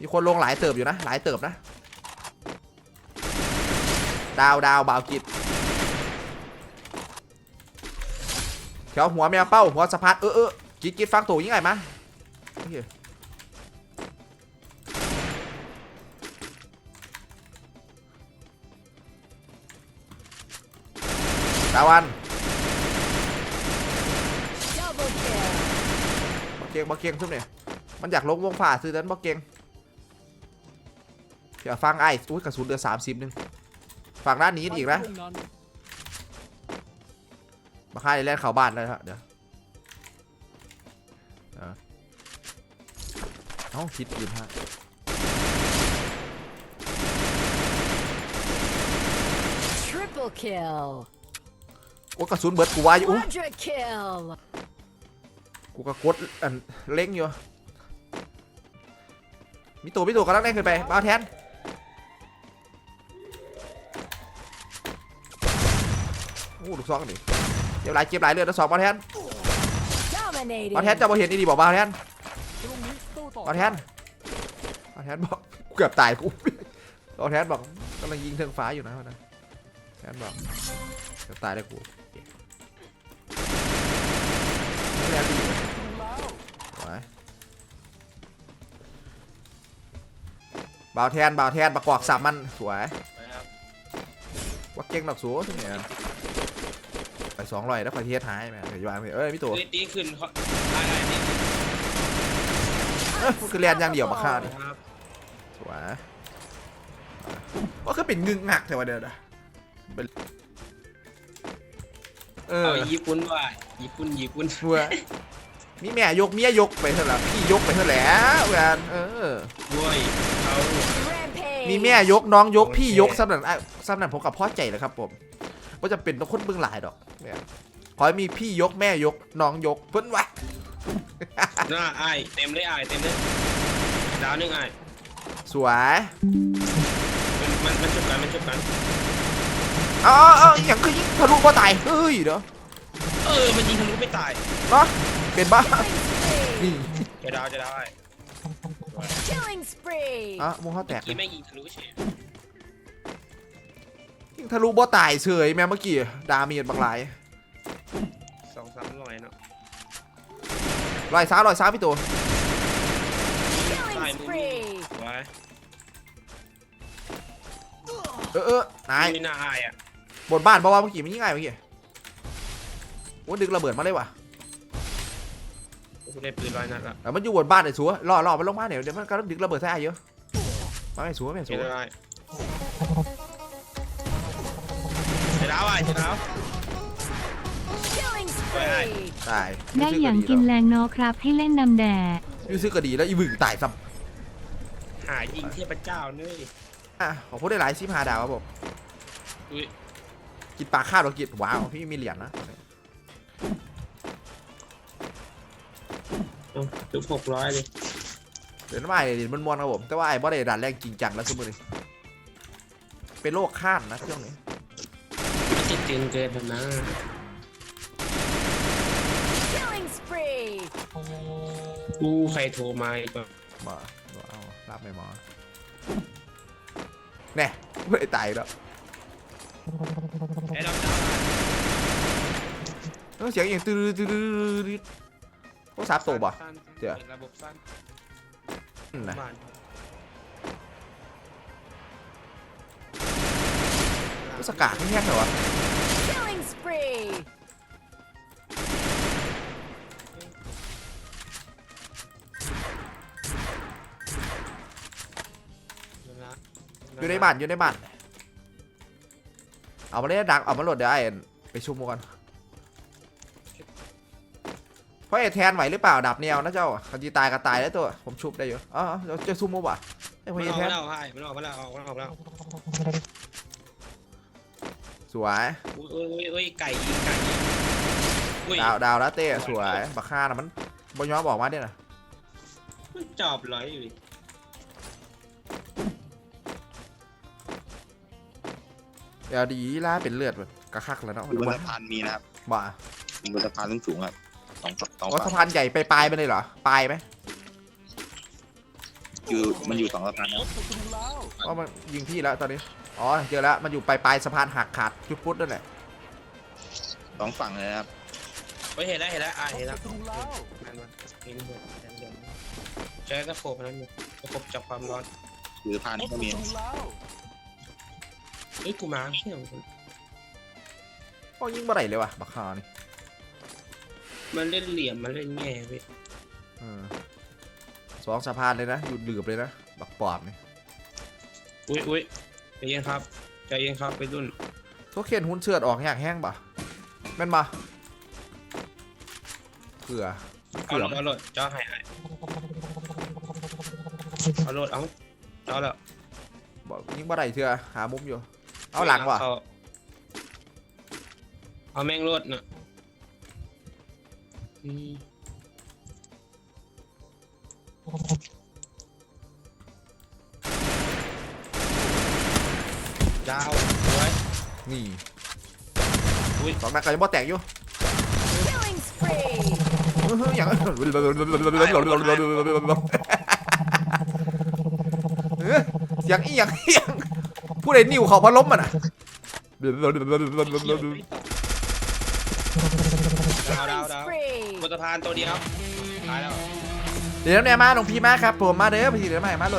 มีคนลงหลายเติบอยู่นะ หลายเติบนะ ดาวดาวบาวกิดแถวหัวแมวเป้าหัวสะพัดเออเออกิดกิดฟังตัวยังไงมาโอเคดาวัน Double kill. บักเกียงบักเกียงซุ่มเนี่ยมันอยากลงวงฝ่าซื้อนั้นบักเกียง เดี๋ยวฟังไอ้อุ้ยกระสุนเดือสามสิบนึงฝั่งด้านนี้อีกนะตรงนั้นมาฆ่าในแลนด์เขาบ้านเลยครับเดี๋ยวเอาเอ้าคิดอยู่ฮะ Triple kill. โอ้ยกระสุนเบิดกูว่าอยู่อุ๊ย Quadra kill. กูก็กดอันเล็งอยู่ มีตัวมีตัวกำลังเล่นขึ้นไปมาเอาแทน โอ้ลูกซองนี่เจ็บหลายเจ็บหลายเลือดแล้วสองมาแทน Dominating. มาแทนจะมาเห็นดีๆบอกมาแทนตรงนี้โต้ตอบมาแทนมาแทนบอกกูเกือบตายกูมาแทนบอกกำลังยิงเทิงฟ้าอยู่นะวันนะแทนบอกเกือบตายเลยกูแทนดีแล้วสวยบ่าวแทนบ่าวแทนประกอบสับมันสวยไปครับว่าเก่งดอกสูทุกเนี่ย ไปสองร้อยแล้วคอยเทียดหายแม่เดี๋ยวอยู่วางไปเอ้ยพี่ตัวเฮ้ยตีขึ้นเขาอะไรตีขึ้นเอ้ยมันคือเรียนอย่างเดียวมาฆ่าดิครับสวยว่าคือเป็นงึงงักแต่ว่าเดินอะเป็นเออเอาญี่ปุ่นว่าญี่ปุ่นญี่ปุ่นสวยมีแม่ยกเมียยกไปเท่าไหร่พี่ยกไปเท่าไหร่เพื่อนเออ ด้วยเอา Rampage. มีแม่ยกน้องยกพี่ยกสำหรับอะสำหรับผมกับพ่อใจเลยครับผมว่าจะเป็นต้องคนเบื้องหลายดอก เนี่ยขอให้มีพี่ยกแม่ยกน้องยกเพิ่นวะหน้าไอ้ายเต็มเลยไอ้ายเต็มเลยดาวหนึงไอ้ายสวยมันมันมันชุบกันมันชุบกัน เอ๋อาเอาอย่างคือยิงทะลุพ่อตายเฮ้ยเดี๋ยวเออมันยิงทะลุไม่ตายเนาะเป็นบ้า Killing นี่จะดาวจะดาวไอ้ spree. Killing spree. อะมงเขาแตกที่ไม่งยิงทะลุเฉยยิงทะลุบ่ตายเฉยแม่เมื่อกี้ดาเมียดบางหลาย สองสามร้อยเนาะลอยซ้ายลอยซ้ายพี่ตัว Killing spree. ไว้เออเออนายนี่หน้าไอ้ายอะบนบ้านเพราะว่าเมื่อกี้มันยิงไงเมื่อกี้โอ้ดึกระเบิดมาเลยว่ะกูได้ปืนร้อยนัดละแต่มันอยู่บนบ้านไอ้สัวรอรอมันลงมาเดี๋ยวเดี๋ยวมันก็ดึกระเบิดใส่ไอ้เยอะมาไม่สัวไม่เจสัวอได้จะดาวไอ้จะดาว Killing spree. ตายได้อย่างกินแรงเนอครับ ให้เล่นนำแดดยูซื้อก็ดีแล้วอีบึงตายซ้หายิงเทพเจ้าเนยำอะของพวกได้หลายซิมหาดาวครับผมอุ้ยกินปลาข้าวเรากินว้าวพี่มีเหรียญนะเอาจุกหกร้อยเลยเดี๋ยวน้ำมันเหรียญมันมวนครับผมแต่ว่าไอ้บอสได้ดันแรงจริงจังแล้วสมมติเป็นโรคข้านนะเครื่องนี้ มันจะตึงเกินไปนะ กูใครโทรมาอีกวะมาเอารับไม่มาแน่ไม่ได้ตายแล้วไอ้ดาวดาวเออเสียงอย่างตื้อตื้อตื้อตื้อโอ้สาบโตบ่สั้นเดี๋ยวป็นระบบสั้นนะบ้านสกัดไม่แห้งเหรอวะ อยู่ในบ้านอยู่ในบ้านเอามาเล่นดักเอามาโหลดเดี๋ยวไอ้ไปชุมกันเพราะไอ้แทนไหวหรือเปล่าดับแนวนะเจ้าคันจีตายก็ตายแล้วตัวผมชุบได้อยู่อ๋อเดี๋ยวจะซุ่มมั้วะไอ้พวมักนไอ้ออกแทมานแล้วให้มันออกมาแล้วออกมาออกมาแล้วสวยอุ้ยอุ้ยอุ้ยอุ้ยไก่ยิงไก่ยิงอุ้ยดาวดาวแล้วเต้สวยบักฆ่านะมันบอยอบอกมาเนี่ยนะมันจอบร้อยอยู่ เดี๋ยวดีล่าเป็นเลือดแบบกระคักแล้วเนาะอยู่บนสะพานมีนะครับบ่าอยู่บนสะพานสูงๆครับสองสองว่าฝั่สะงพานใหญ่ไปปลายไปเลยเหรอปลายไหมอยู่มันอยู่สองสะพานนะพบศัตรูแล้วอ๋อมันยิงพี่แล้วตอนนี้อ๋อเจอแล้วมันอยู่ปลายปลายสะพานหักขาดจุดพุทธนั่นแหละสองฝั่งเลยนะครับเฮ้ยเห็นแล้วเห็นแล้วอ่าพบเห็นแล้วศัตรูแล้วนั่นมันนี่นี่มันนั่นมันใช้ตะโขบนั่นมันตะโขบจับความร้อนอยู่สะพานพนี้บก็ศัมีตรูแล้ว เฮ้ยกูมาเที่ยงอ๋อยิงบ่ได้เลยว่ะบักคานี่มันเล่นเหลี่ยมมันเล่นแง่เว้ยเออสองสะพานเลยนะอยู่ดืบเลยนะบักปอบนี่อุ้ยอุ้ยใจเย็นครับใจเย็นครับไปรุ่นโทเคนหุ้นเชือดออกแห้งแห้งปะแม่นมาเผื่อเอาโหลดเอาโหลดเจ้าให้ไอ้เอาโหลดเอาเจ้าแล้วบอกยิงบ่ได้เถื่อหามุมอยู่ เอาหลังว่ะเาเอาแม่งโหลดน่ะอืมดาวสวย นี่อุ้ยสองนัดก็ยังบ่แตกอยู่ Killing spree. อื้อหืออย่างเออเสียงอีหยังอีหยัง พูดไอ้นิ่วเขาพัดลมมันอะดาวดาวดาวบนสะพานตัวเดียวตายแล้วเดี๋ยวเนี่ยมาหลวงพี่มาครับผมมาเด้อพี่เดี๋ยวมาให้มาโหลด